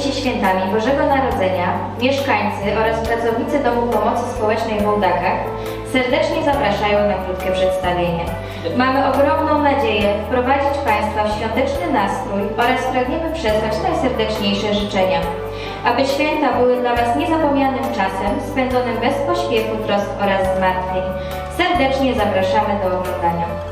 się świętami Bożego Narodzenia mieszkańcy oraz pracownicy Domu Pomocy Społecznej w Wołdakach serdecznie zapraszają na krótkie przedstawienie. Mamy ogromną nadzieję wprowadzić Państwa w świąteczny nastrój oraz pragniemy przesłać najserdeczniejsze życzenia. Aby święta były dla Was niezapomnianym czasem, spędzonym bez pośpiechu, trosk oraz zmartwień. Serdecznie zapraszamy do oglądania.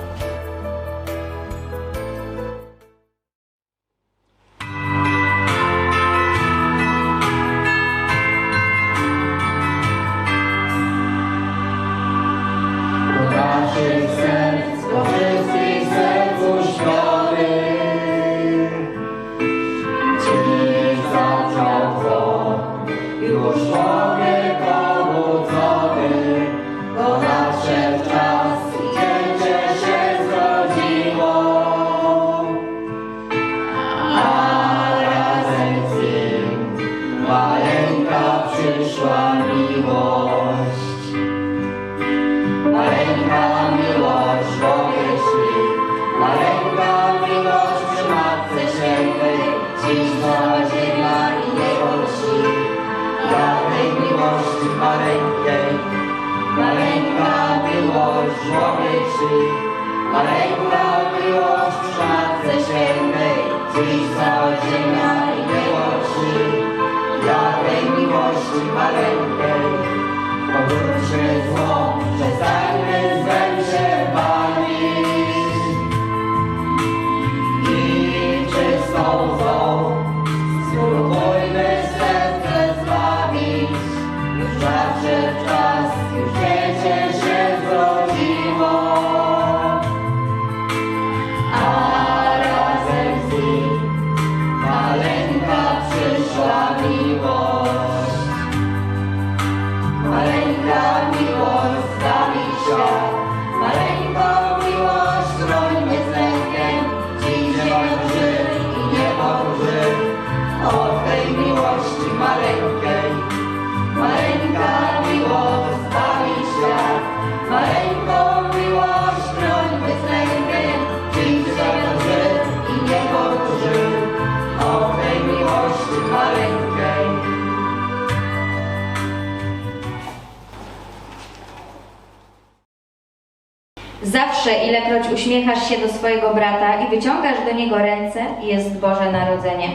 Zawsze, ilekroć uśmiechasz się do swojego brata i wyciągasz do niego ręce, jest Boże Narodzenie.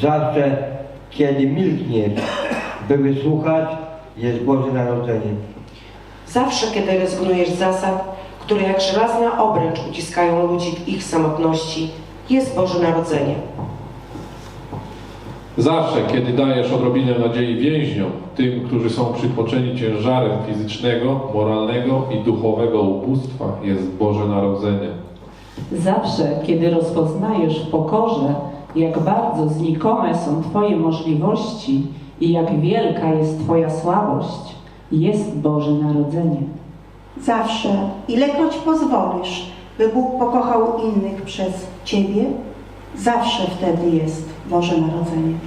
Zawsze, kiedy milkniesz, by wysłuchać, jest Boże Narodzenie. Zawsze, kiedy rezygnujesz z zasad, które jak żelazna obręcz uciskają ludzi w ich samotności, jest Boże Narodzenie. Zawsze, kiedy dajesz odrobinę nadziei więźniom, tym, którzy są przytłoczeni ciężarem fizycznego, moralnego i duchowego ubóstwa, jest Boże Narodzenie. Zawsze, kiedy rozpoznajesz w pokorze, jak bardzo znikome są Twoje możliwości i jak wielka jest Twoja słabość, jest Boże Narodzenie. Zawsze, ilekroć pozwolisz, by Bóg pokochał innych przez Ciebie, zawsze wtedy jest Boże Narodzenie.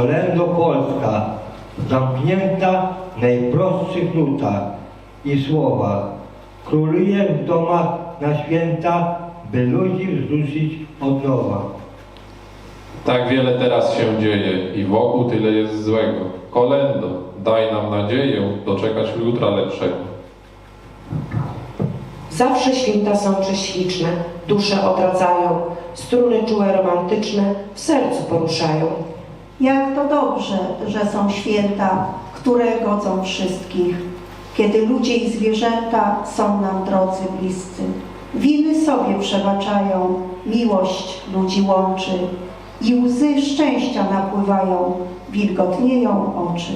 Kolendo Polska, zamknięta w najprostszych nutach i słowach, króluje w domach na święta, by ludzi wzruszyć od nowa. Tak wiele teraz się dzieje i wokół tyle jest złego. Kolendo, daj nam nadzieję doczekać jutra lepszego. Zawsze święta są prześliczne, dusze odradzają, struny czułe romantyczne w sercu poruszają. Jak to dobrze, że są święta, które godzą wszystkich, kiedy ludzie i zwierzęta są nam drodzy bliscy. Winy sobie przebaczają, miłość ludzi łączy i łzy szczęścia napływają, wilgotnieją oczy.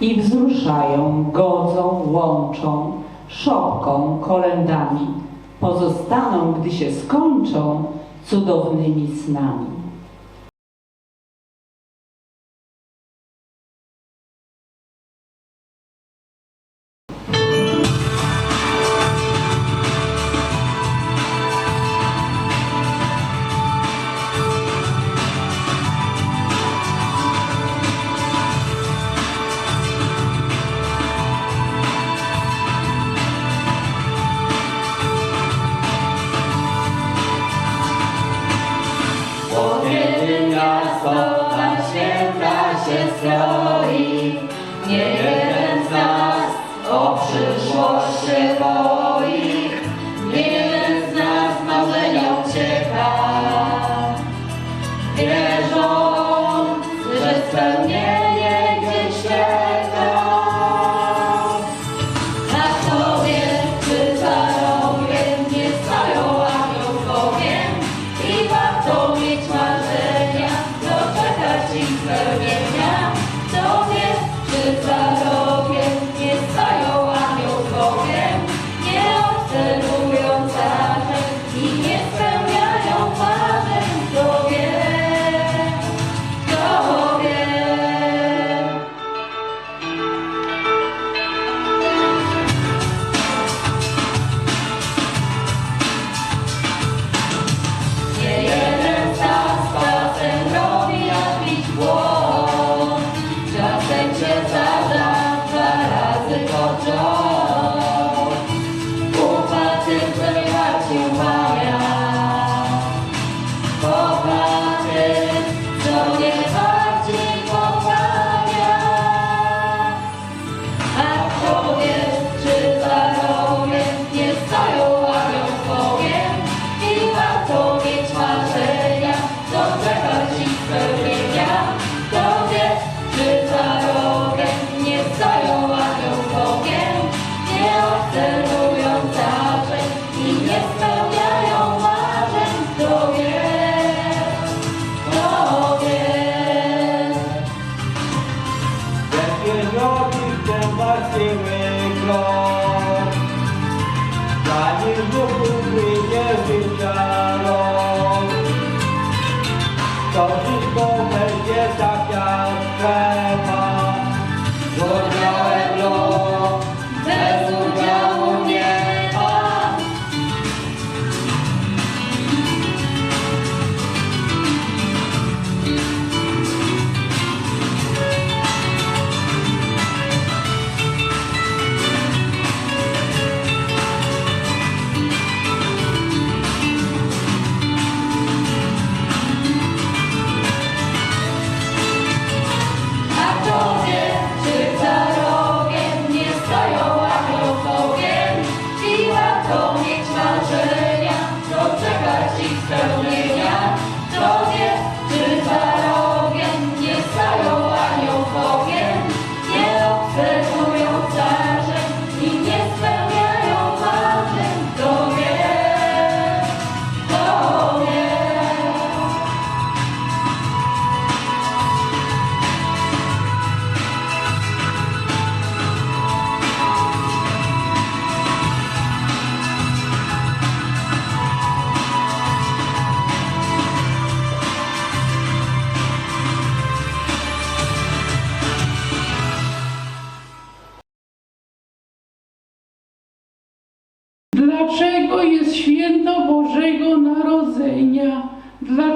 I wzruszają, godzą, łączą, szopką, kolendami. Pozostaną, gdy się skończą, cudownymi snami. Miasto na święta się stroi, nie jeden z nas o przyszłość się boi, Thương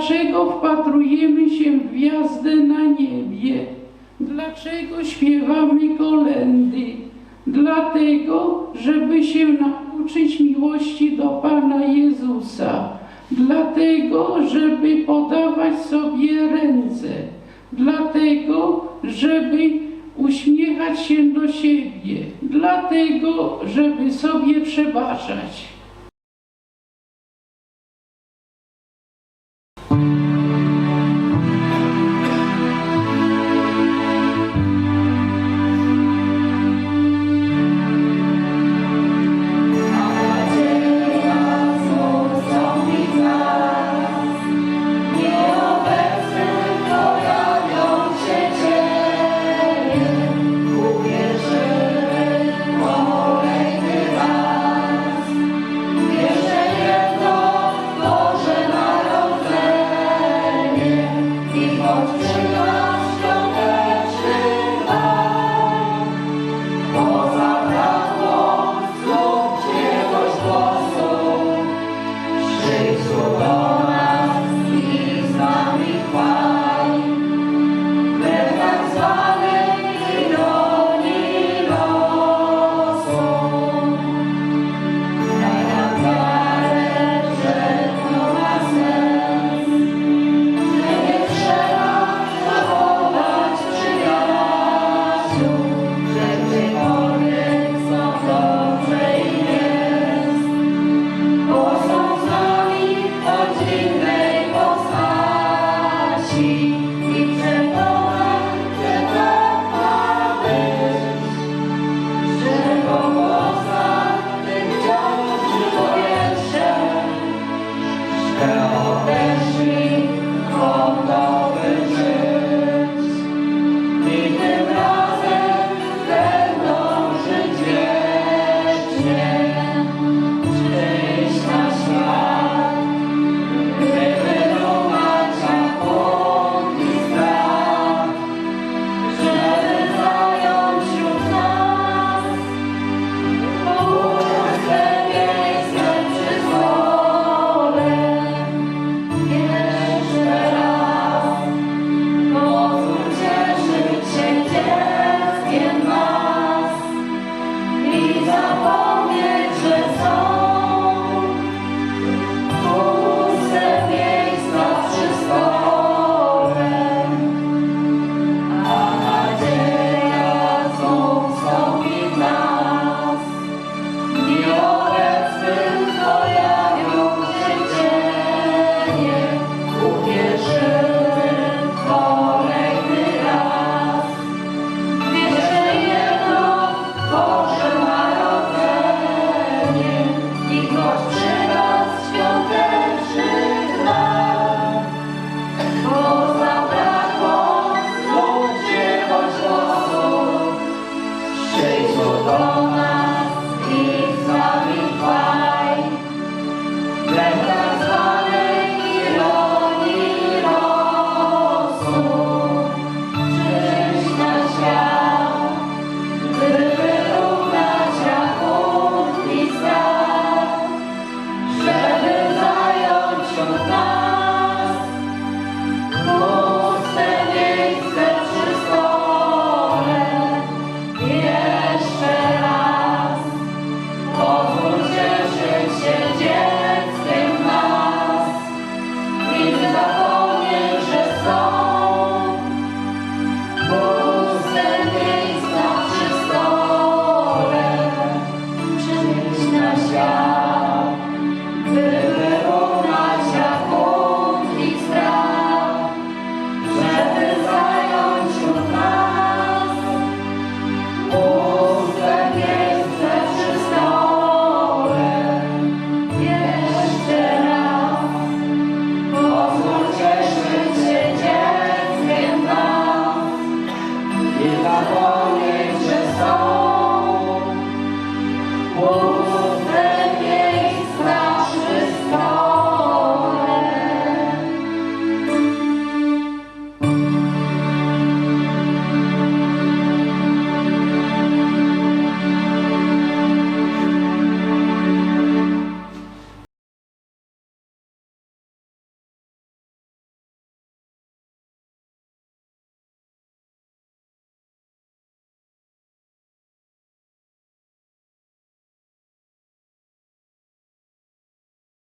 Dlaczego wpatrujemy się w gwiazdę na niebie? Dlaczego śpiewamy kolendy? Dlatego, żeby się nauczyć miłości do Pana Jezusa. Dlatego, żeby podawać sobie ręce. Dlatego, żeby uśmiechać się do siebie. Dlatego, żeby sobie przebaczać. Thank you. Yahweh.